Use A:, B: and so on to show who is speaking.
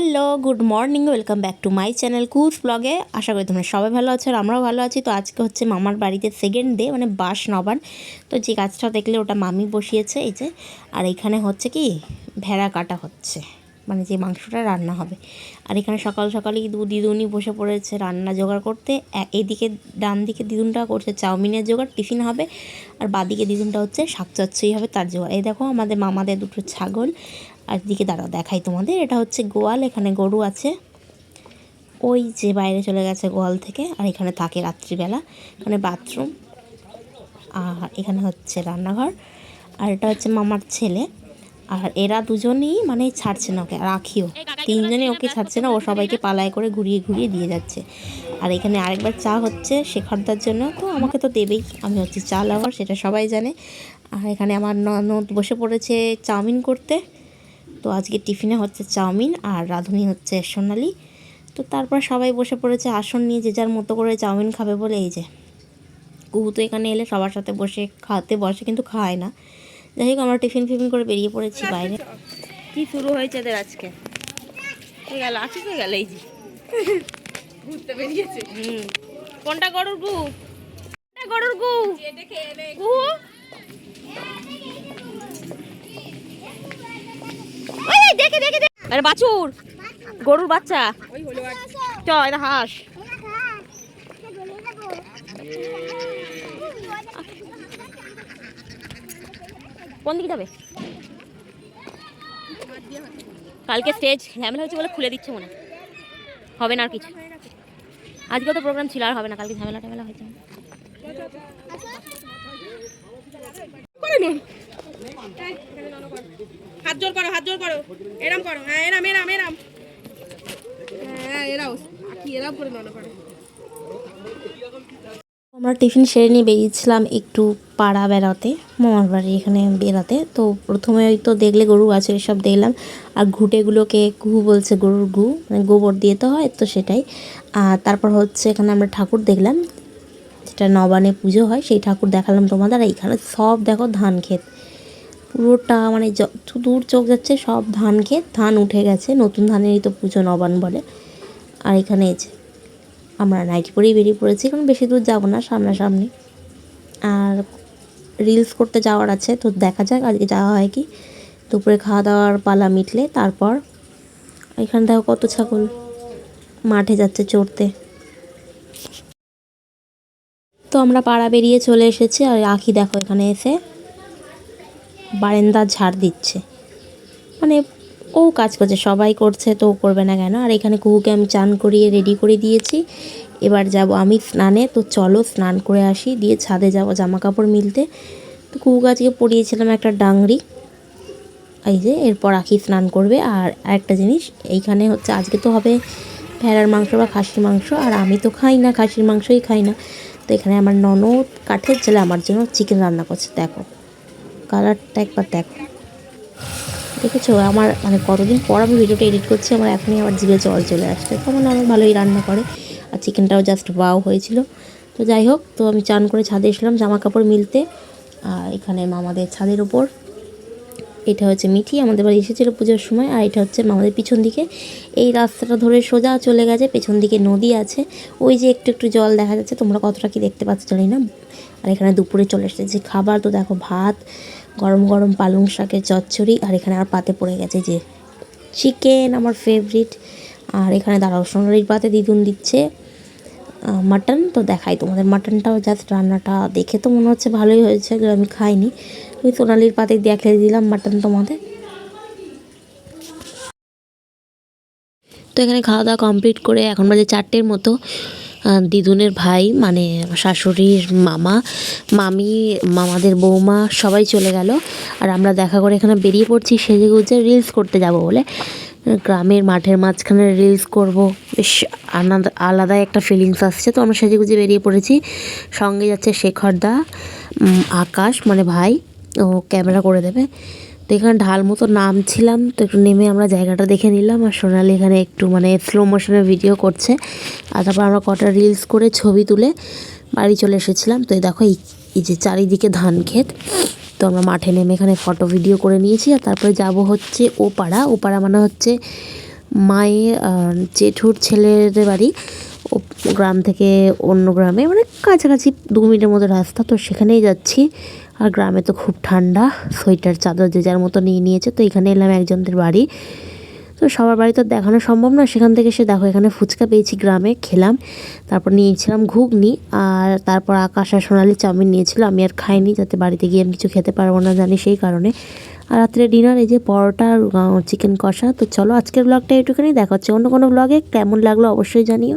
A: Hello, good morning, welcome back to my channel কুজ ব্লগে। আশা করি তোমরা সবাই ভালো আছো আর আমরাও ভালো আছি। তো আজকে হচ্ছে মামার বাড়িতে সেকেন্ড ডে মানে বাস নবান। তো যে গাছটা দেখলে ওটা মামি বসিয়েছে, এই যে। আর এখানে হচ্ছে কি, ভেড়া কাটা হচ্ছে মানে যে মাংসটা রান্না হবে। আর এখানে সকাল সকালই দু দিদুনি বসে পড়েছে রান্না জোগাড় করতে। এদিকে ডান দিকে দিদুনটা করছে, চাউমিনের জোগাড়, টিফিন হবে। আর বাদিকে দিদুনটা হচ্ছে শাক চচ্চই হবে, তার জোগাড়। এই দেখো, আমাদের মামাদের দুটো ছাগল। আর দিকে দাঁড়াও, দেখাই তোমাদের। এটা হচ্ছে গোয়াল, এখানে গরু আছে। ওই যে বাইরে চলে গেছে গোয়াল থেকে, আর এখানে থাকে রাত্রিবেলা। এখানে বাথরুম, আর এখানে হচ্ছে রান্নাঘর, আর এটা হচ্ছে মামার ছেলে। আর এরা দুজনেই মানে ছাড়ছে না ওকে, রাখিও। তিনজনই ওকে ছাড়ছে না, ও সবাইকে পালায় করে ঘুরিয়ে ঘুরিয়ে দিয়ে যাচ্ছে। আর এখানে আরেকবার চা হচ্ছে শেখরদার জন্য, তো আমাকে তো দেবেই। আমি হচ্ছে চা লাভার, সেটা সবাই জানে। আর এখানে আমার ননদ বসে পড়েছে চাউমিন করতে। তো আজকে টিফিনে হচ্ছে চাউমিন আর রাঁধুনি হচ্ছে সোনালি। তো তারপর সবাই বসে পড়েছে আসন নিয়ে যে যার মতো করে চাউমিন খাবে বলে এই যে। কুহু তো এখানে এলে সবার সাথে বসে খাতে বসে কিন্তু খায় না। যাই হোক আমরা টিফিন ফিফিন করে বেরিয়ে পড়েছি বাইরে। কি শুরু হয়েছে এদের আজকে? গেল আছি হয়ে গেল এই যে।
B: ঘুরতে বেরিয়েছে।
A: হুম। কোনটা গরুর গু? কোনটা গরুর গু? গু আরে বাছুর গরুর বাচ্চা।
B: ওই হলো
A: চ এটা হাঁস। কোন দিকে যাবে? কালকে স্টেজ ঝামেলা হয়েছে বলে খুলে দিচ্ছে মনে হবে না আর কিছু। আজকে তো প্রোগ্রাম ছিল আর হবে না। কালকে ঝামেলা টামেলা হয়েছে
B: জোর করো, হাত জোর করো। এরাম করো। হ্যাঁ এরাম এরাম এরাম। হ্যাঁ এরাও। কি এরাম করে করো
A: আমরা টিফিন সেরে নিয়ে বেরিয়েছিলাম একটু পাড়া বেড়াতে, মামার বাড়ি এখানে বেড়াতে। তো প্রথমে ওই তো দেখলে গরু আছে এসব দেখলাম। আর ঘুটেগুলোকে ঘু বলছে গরুর ঘু মানে গোবর দিয়ে তো হয়, তো সেটাই। আর তারপর হচ্ছে এখানে আমরা ঠাকুর দেখলাম, যেটা নবানে পুজো হয়, সেই ঠাকুর দেখালাম তোমাদের। আর এইখানে সব দেখো ধান ক্ষেত। পুরোটা মানে যত দূর চোখ যাচ্ছে, সব ধান খেয়ে ধান উঠে গেছে। নতুন ধানেরই তো পুজো নবান বলে। আর এখানে যে, আমরা নাইটি পরেই বেরিয়ে পড়েছি, কারণ বেশি দূর যাব না, সামনাসামনি। আর রিলস করতে যাওয়ার আছে, তো দেখা যাক, আজকে যাওয়া হয় কি। দুপুরে খাওয়া দাওয়ার পালা মিটলে, তারপর এখানে দেখো কত ছাগল। মাঠে যাচ্ছে চড়তে। তো আমরা পাড়া বেরিয়ে চলে এসেছি, আর আখি দেখো এখানে এসে। বারেন্দা ঝাড় দিচ্ছে। মানে ও কাজ করছে, সবাই করছে তো ও করবে না কেন? আর এখানে কুকুকে আমি চান করিয়ে রেডি করে দিয়েছি। এবার যাব আমি স্নানে, তো চলো স্নান করে আসি, দিয়ে ছাদে যাব জামা কাপড় মিলতে। তো কুকুকে আজকে পরিয়েছিলাম একটা ডাংরি। এই যে, এরপর আখি স্নান করবে। আর একটা জিনিস, এইখানে হচ্ছে আজকে তো হবে ভেড়ার মাংস বা খাসির মাংস, আর আমি তো খাই না, খাসির মাংসই খাই না। তো এখানে আমার ননদ কাঠের ছেলে, আমার জন্য চিকেন রান্না করছে, দেখো। কালারটা একবার দেখো। দেখেছ? আমার মানে কতদিন পর আমি ভিডিওটা এডিট করছি, আমার এখনই আমার জিভে জল চলে আসছে। তখন অনেক ভালোই রান্না করে। আর চিকেনটাও জাস্ট বাও হয়েছিল। তো যাই হোক, তো আমি চান করে ছাদে এসলাম জামা কাপড় মিলতে। আর এখানে মামাদের ছাদের ওপর। এটা হচ্ছে মিঠি, আমাদের বাড়ি এসেছিল পুজোর সময়, আর এটা হচ্ছে আমাদের পিছন দিকে। এই রাস্তাটা ধরে সোজা চলে গেছে, পেছন দিকে নদী আছে। ওই যে একটু একটু জল দেখা যাচ্ছে, তোমরা কতটা কি দেখতে পাচ্ছ জানি না। আর এখানে দুপুরে চলে এসেছে খাবার, তো দেখো ভাত, গরম গরম পালং শাকের চচ্চড়ি, আর এখানে আর পাতে পড়ে গেছে যে চিকেন আমার ফেভারিট আর এখানে দাঁড়াও, সোনালির পাতে দিদুন দিচ্ছে মাটন তো দেখাই তোমাদের মাটনটাও জাস্ট রান্নাটা দেখে তো মনে হচ্ছে ভালোই হয়েছে আমি খাইনি। ওই সোনালির পাতে দেখে দিলাম মাটন তোমাদের। তো এখানে খাওয়া দাওয়া কমপ্লিট করে এখন বাজে চারটের মতো। দিদুনের ভাই মানে শাশুড়ির মামা, মামি, মামাদের বৌমা সবাই চলে গেল। আর আমরা দেখা করে এখানে বেরিয়ে পড়ছি সেজে গুজে রিলস করতে যাব বলে। গ্রামের মাঠের মাঝখানে রিলস করব। বেশ আলাদা আলাদা একটা ফিলিংস আসছে। তো আমরা সেজে গুজে বেরিয়ে পড়েছি। সঙ্গে যাচ্ছে শেখরদা আকাশ মানে ভাই। ও ক্যামেরা করে দেবে। তো এখানে ঢাল মতো নামছিলাম, তো একটু নেমে আমরা জায়গাটা দেখে নিলাম আর সোনালি এখানে একটু মানে স্লো মোশনে ভিডিও করছে। আর তারপর আমরা কটা রিলস করে ছবি তুলে বাড়ি চলে এসেছিলাম। তো এই দেখো, এই যে চারিদিকে ধান ক্ষেত। তো আমরা মাঠে নেমে এখানে ফটো ভিডিও করে নিয়েছি আর তারপরে যাব হচ্ছে ওপাড়া। ওপাড়া মানে হচ্ছে মায়ের জেঠুর ছেলেদের বাড়ি। ও গ্রাম থেকে অন্য গ্রামে মানে কাছাকাছি দু মিনিটের মতো রাস্তা। তো সেখানেই যাচ্ছি। আর গ্রামে তো খুব ঠান্ডা, সোয়েটার, চাদর যে যার মতো নিয়ে নিয়েছে, তো এখানে এলাম একজনদের বাড়ি। তো সবার বাড়ি তো দেখানো সম্ভব না সেখান থেকে সে দেখো এখানে ফুচকা পেয়েছি গ্রামে, খেলাম। তারপর নিয়েছিলাম ঘুগনি, আর তারপর আকাশ আর সোনালি চাউমিন নিয়েছিল, আমি আর খাইনি, যাতে বাড়িতে গিয়ে আমি কিছু খেতে পারব না জানি সেই কারণে। আর রাত্রে ডিনার, এই যে পরোটা আর চিকেন কষা, তো চলো আজকের ব্লগটা এইটুখানি দেখা হচ্ছে অন্য কোনো ব্লগে কেমন লাগল অবশ্যই জানিও।